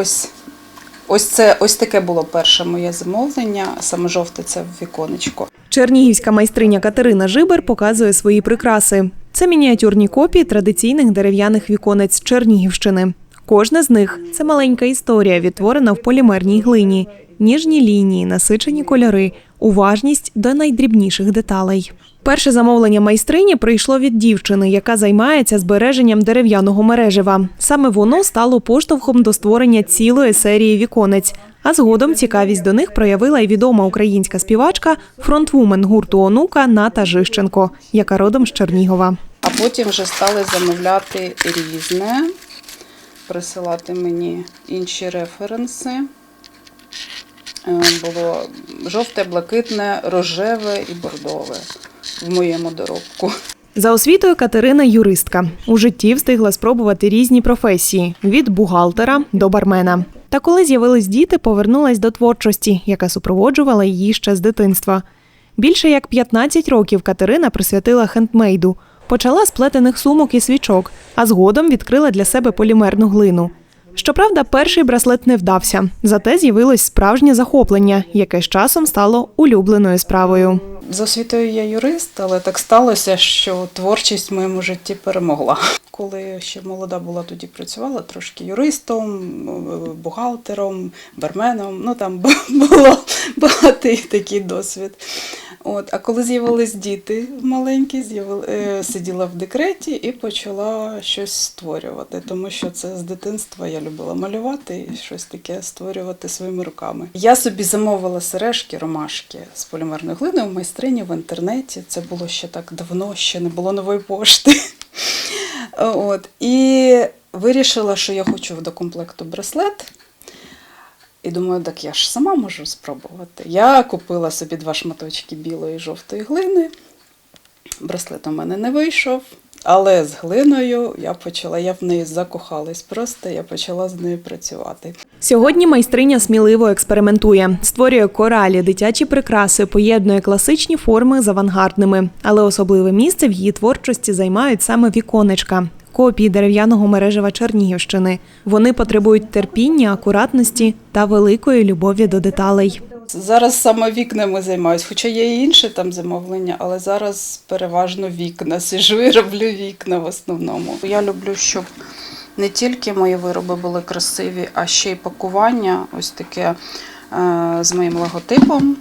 ось, ось, це, ось таке було перше моє замовлення, саме жовте це віконечко. Чернігівська майстриня Катерина Жибер показує свої прикраси. Це мініатюрні копії традиційних дерев'яних віконець Чернігівщини. Кожна з них це маленька історія, відтворена в полімерній глині, ніжні лінії, насичені кольори, уважність до найдрібніших деталей. Перше замовлення майстрині прийшло від дівчини, яка займається збереженням дерев'яного мережева. Саме воно стало поштовхом до створення цілої серії віконець. А згодом цікавість до них проявила й відома українська співачка, фронтвумен гурту Онука Ната Жищенко, яка родом з Чернігова. А потім вже стали замовляти різне, присилати мені інші референси. Е, Було жовте, блакитне, рожеве і бордове в моєму доробку. За освітою Катерина юристка. У житті встигла спробувати різні професії від бухгалтера до бармена. Та коли з'явились діти, повернулась до творчості, яка супроводжувала її ще з дитинства. Більше як 15 років Катерина присвятила хендмейду. Почала з плетених сумок і свічок, а згодом відкрила для себе полімерну глину. Щоправда, перший браслет не вдався, зате з'явилось справжнє захоплення, яке з часом стало улюбленою справою. За освітою я юрист, але так сталося, що творчість в моєму житті перемогла. Коли ще молода була, тоді працювала трошки юристом, бухгалтером, барменом. Ну там було багатий такий досвід. От, а коли з'явились діти маленькі, е, сиділа в декреті і почала щось створювати, тому що це з дитинства я любила малювати і щось таке створювати своїми руками. Я собі замовила сережки, ромашки з полімерною глиною в майстрині в інтернеті. Це було ще так давно, ще не було нової пошти. От, і вирішила, що я хочу до комплекту браслет. І думаю, так я ж сама можу спробувати. Я купила собі два шматочки білої і жовтої глини. Браслет у мене не вийшов, але з глиною я почала, я в неї закохалась просто, я почала з нею працювати. Сьогодні майстриня сміливо експериментує, створює коралі, дитячі прикраси, поєднує класичні форми з авангардними. Але особливе місце в її творчості займають саме віконечка. Копії дерев'яного мережева Чернігівщини. Вони потребують терпіння, акуратності та великої любові до деталей. Зараз саме вікнами займаюсь, хоча є і інші там замовлення, але зараз переважно вікна. Сижу і роблю вікна в основному. Я люблю, щоб не тільки мої вироби були красиві, а ще й пакування ось таке е, з моїм логотипом.